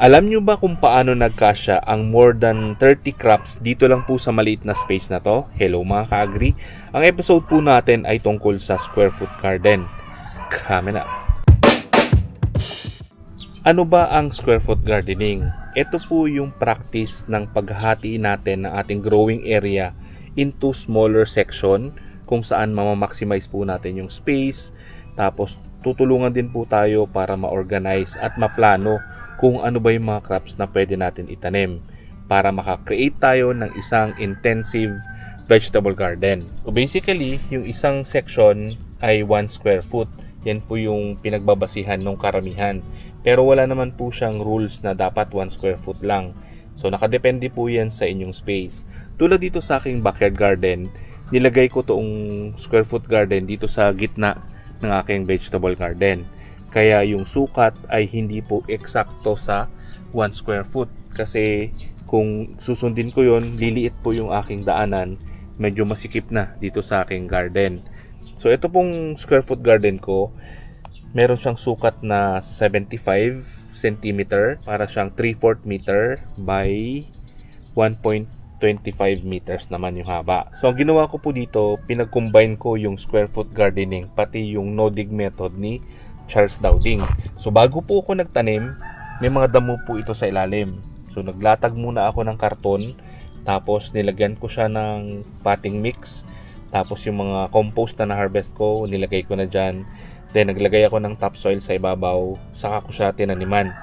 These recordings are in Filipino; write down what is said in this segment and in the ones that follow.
Alam nyo ba kung paano nagkasya ang more than 30 crops dito lang po sa maliit na space na to? Hello mga ka-agri. Ang episode po natin ay tungkol sa square foot garden. Coming up. Ano ba ang square foot gardening? Ito po yung practice ng paghahati natin ng ating growing area into smaller section kung saan mamamaximize po natin yung space. Tapos tutulungan din po tayo para ma-organize at maplano kung ano ba yung mga crops na pwede natin itanim para makakreate tayo ng isang intensive vegetable garden. So basically, yung isang section ay 1 square foot. Yan po yung pinagbabasihan ng karamihan. Pero wala naman po siyang rules na dapat 1 square foot lang. So nakadepende po yan sa inyong space. Tulad dito sa aking backyard garden, nilagay ko toong square foot garden dito sa gitna ng aking vegetable garden. Kaya yung sukat ay hindi po eksakto sa 1 square foot. Kasi kung susundin ko yon liliit po yung aking daanan. Medyo masikip na dito sa aking garden. So ito pong square foot garden ko, meron siyang sukat na 75 cm para siyang 3/4 meter by 1.25 meters naman yung haba. So ang ginawa ko po dito, pinag-combine ko yung square foot gardening pati yung no dig method ni Charles Dowding. So bago po ako nagtanim, may mga damo po ito sa ilalim. So naglatag muna ako ng karton, tapos nilagyan ko siya ng potting mix, tapos yung mga compost na na-harvest ko, nilagay ko na dyan. Then naglagay ako ng topsoil sa ibabaw, saka ko siya tinaniman.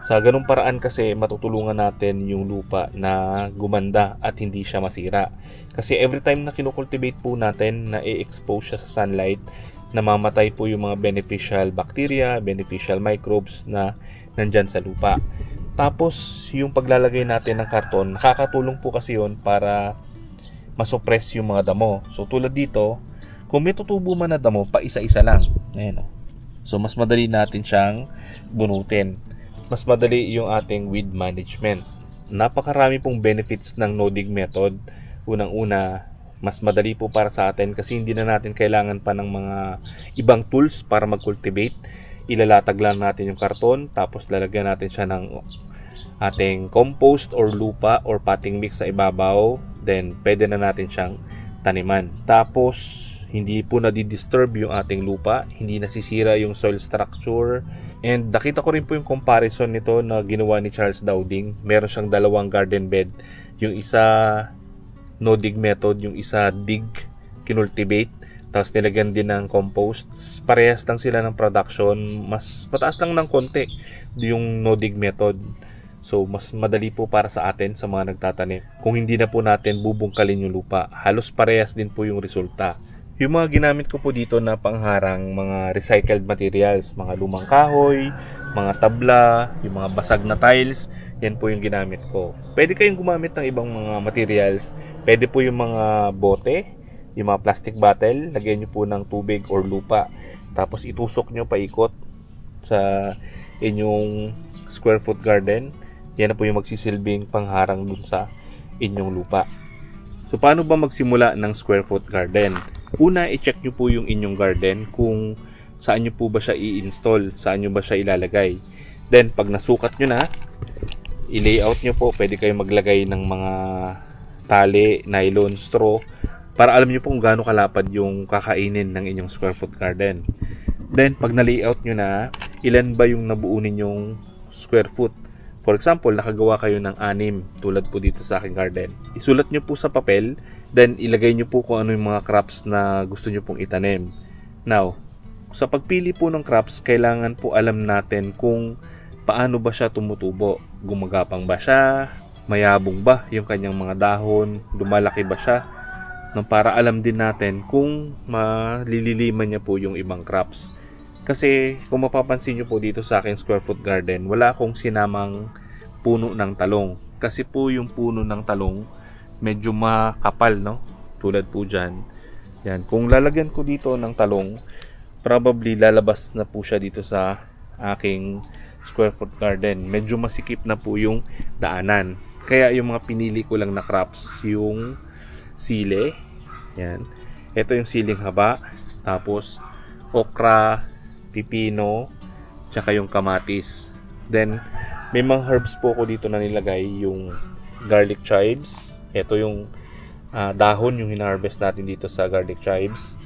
Sa ganung paraan kasi matutulungan natin yung lupa na gumanda at hindi siya masira. Kasi every time na kinukultivate po natin na i-expose siya sa sunlight, namamatay po yung mga beneficial bacteria, beneficial microbes na nandyan sa lupa. Tapos, yung paglalagay natin ng karton, nakakatulong po kasi yon para masuppress yung mga damo. So, tulad dito, kung may tutubo man na damo, pa isa-isa lang. Ayan o. So, mas madali natin siyang bunutin. Mas madali yung ating weed management. Napakarami pong benefits ng no-dig method. Unang-una, mas madali po para sa atin kasi hindi na natin kailangan pa ng mga ibang tools para mag-cultivate. Ilalatag lang natin yung karton, tapos lalagyan natin siya ng ating compost or lupa or potting mix sa ibabaw. Then, pwede na natin siyang taniman. Tapos, hindi po nadidisturb yung ating lupa, hindi nasisira yung soil structure. And nakita ko rin po yung comparison nito na ginawa ni Charles Dowding. Meron siyang dalawang garden bed. Yung isa no dig method, yung isa dig, kinultivate, tapos nilagyan din ng compost. Parehas lang sila ng production, mas mataas lang ng konti yung no dig method. So, mas madali po para sa atin sa mga nagtatanim. Kung hindi na po natin bubungkalin yung lupa, halos parehas din po yung resulta. Yung mga ginamit ko po dito na pangharang, mga recycled materials, mga lumang kahoy, mga tabla, yung mga basag na tiles, yan po yung ginamit ko. Pwede kayong gumamit ng ibang mga materials. Pwede po yung mga bote, yung mga plastic bottle, lagyan nyo po ng tubig or lupa. Tapos itusok nyo paikot sa inyong square foot garden. Yan na po yung magsisilbing pangharang dun sa inyong lupa. So paano ba magsimula ng square foot garden? Una, i-check nyo po yung inyong garden kung saan nyo po ba siya i-install, saan nyo ba siya ilalagay. Then, pag nasukat nyo na, i-layout nyo po, pwede kayo maglagay ng mga tali, nylon, straw, para alam nyo po kung gaano kalapad yung kakainin ng inyong square foot garden. Then, pag na-layout nyo na, ilan ba yung nabuo ninyong square foot? For example, nakagawa kayo ng anim tulad po dito sa aking garden. Isulat nyo po sa papel, then ilagay nyo po kung ano yung mga crops na gusto nyo pong itanim. Now, sa pagpili po ng crops, kailangan po alam natin kung paano ba siya tumutubo. Gumagapang ba siya? Mayabong ba yung kanyang mga dahon? Lumalaki ba siya? Nang para alam din natin kung malililiman niya po yung ibang crops. Kasi kung mapapansin nyo po dito sa aking square foot garden, wala akong sinamang puno ng talong. Kasi po yung puno ng talong medyo makapal, no? Tulad po dyan. Yan. Kung lalagyan ko dito ng talong, probably lalabas na po siya dito sa aking square foot garden. Medyo masikip na po yung daanan. Kaya yung mga pinili ko lang na crops, yung sile, yan. Ito yung siling haba, tapos okra, pipino, tsaka yung kamatis. Then, May mga herbs po ko dito na nilagay yung garlic chives. Ito yung ah, dahon yung hinarvest natin dito sa garlic chives.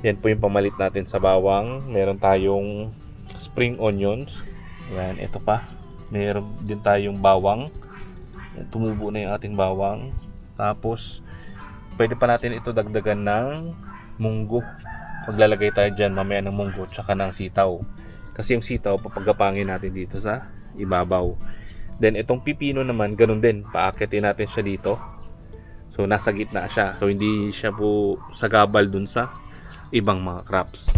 Yan po yung pamalit natin sa bawang. Meron tayong spring onions. Yan, ito pa. Meron din tayong bawang. Yan, tumubo na yung ating bawang. Tapos, pwede pa natin ito dagdagan ng munggo. Maglalagay tayo dyan mamaya ng munggo tsaka ng sitaw. Kasi yung sitaw, papagapangin natin dito sa ibabaw. Then, itong pipino naman, ganun din. Paakitin natin siya dito. So, nasa gitna siya. So, hindi siya po sagabal dun sa ibang mga crops.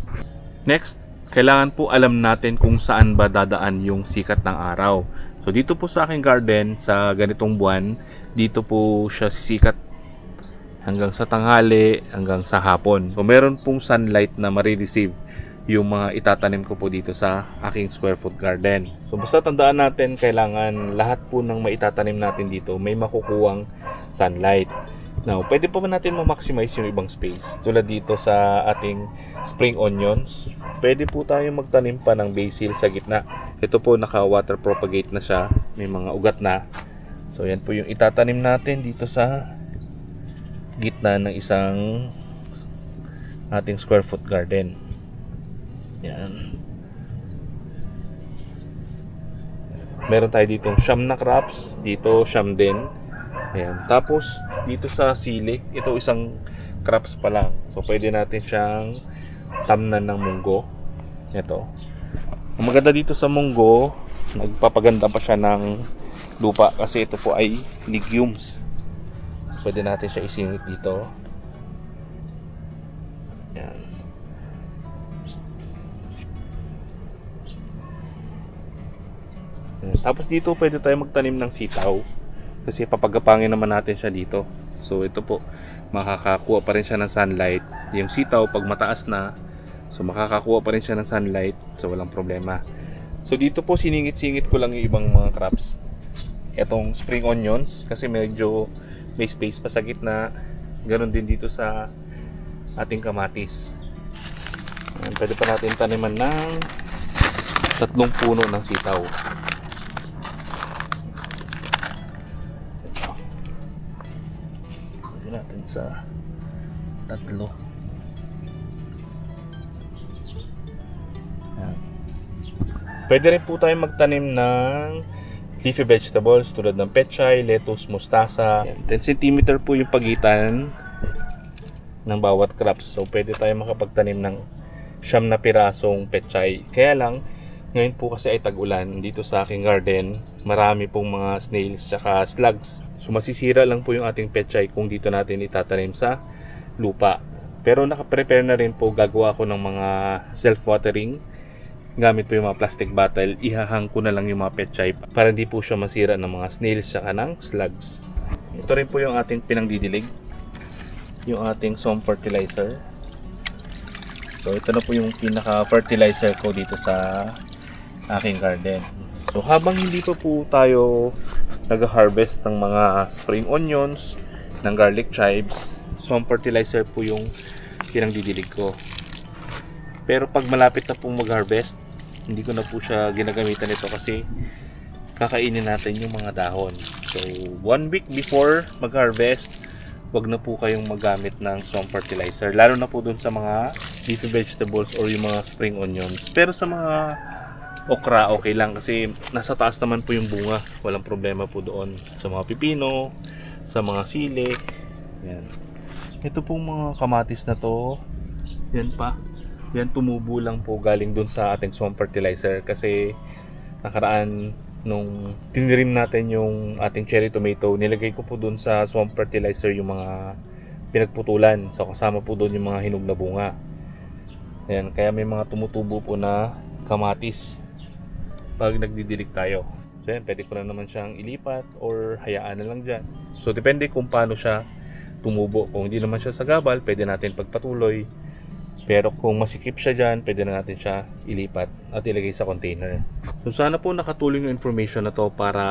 Next, kailangan po alam natin kung saan ba dadaan yung sikat ng araw. So dito po sa aking garden sa ganitong buwan, dito po siya sisikat hanggang sa tanghali, hanggang sa hapon. So meron pong sunlight na marireceive yung mga itatanim ko po dito sa aking square foot garden. So basta tandaan natin, kailangan lahat po ng maitatanim natin dito may makukuwang sunlight. Now, pwede pa ba natin ma-maximize yung ibang space? Tulad dito sa ating spring onions, pwede po tayo magtanim pa ng basil sa gitna. Ito po naka-water propagate na siya, may mga ugat na. So, yan po yung itatanim natin dito sa gitna ng isang ating square foot garden. Yan. Meron tayo ditong siyam na crops, dito siyam din. Ayan. Tapos, dito sa sili, ito isang crops pa lang. So, pwede natin siyang tamnan ng munggo. Ito. Ang maganda dito sa munggo, nagpapaganda pa siya ng lupa kasi ito po ay legumes. Pwede natin siya isingit dito. Ayan. Ayan. Tapos dito pwede tayo magtanim ng sitaw kasi papagapangin naman natin siya dito. So ito po, makakakuha pa rin siya ng sunlight. Yung sitaw pag mataas na, so makakakuha pa rin siya ng sunlight, so walang problema. So dito po siningit-singit ko lang yung ibang mga crops. Etong spring onions kasi medyo may space pa sa gitna. Ganon din dito sa ating kamatis. Ayan, pwede pa natin taniman ng tatlong puno ng sitaw. Natin sa tatlo. Pwede rin po tayo magtanim ng leafy vegetables tulad ng pechay, lettuce, mustasa. 10 cm po yung pagitan ng bawat crops. So pwede tayo makapagtanim ng siyam na pirasong pechay. Kaya lang, ngayon po kasi ay tag-ulan dito sa aking garden. Marami pong mga snails tsaka slugs. So masisira lang po yung ating pechay kung dito natin itatanim sa lupa. Pero nakaprepare na rin po gagawa ko ng mga self-watering gamit po yung mga plastic bottle, ihahang ko na lang yung mga petchay para hindi po siya masira ng mga snails saka ng slugs. Ito rin po yung ating pinangdidilig. Yung ating som fertilizer. So ito na po yung pinaka fertilizer ko dito sa aking garden. So habang hindi pa po tayo nag-harvest ng mga spring onions, ng garlic chives, som fertilizer po yung pinangdidilig ko. Pero pag malapit na pong mag-harvest, hindi ko na po siya ginagamitan ito kasi kakainin natin yung mga dahon. So, one week before mag-harvest, wag na po kayong magamit ng strong fertilizer. Lalo na po dun sa mga leafy vegetables or yung mga spring onions. Pero sa mga okra, okay lang kasi nasa taas naman po yung bunga. Walang problema po doon. Sa mga pipino, sa mga sili. Yan. Ito pong mga kamatis na to. Yan pa yan tumubo lang po galing dun sa ating swamp fertilizer kasi nakaraan nung tinirim natin yung ating cherry tomato nilagay ko po dun sa swamp fertilizer yung mga pinagputulan so kasama po dun yung mga hinog na bunga Ayan, kaya may mga tumutubo po na kamatis pag nagdidilig tayo so yan, pwede ko na naman siyang ilipat or hayaan na lang dyan so depende kung paano siya tumubo kung hindi naman siya sagabal pwede natin pagpatuloy pero kung masikip siya dyan, pwede na natin siya ilipat at ilagay sa container. So sana po nakatulong yung information na to para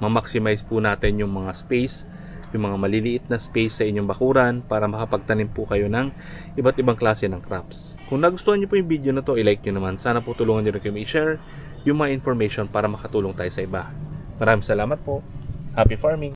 ma-maximize po natin yung mga space, yung mga maliliit na space sa inyong bakuran para makapagtanim po kayo ng iba't ibang klase ng crops. Kung nagustuhan niyo po yung video na to, i-like nyo naman. Sana po tulungan niyo rin kayo i-share yung mga information para makatulong tayo sa iba. Maraming salamat po. Happy farming!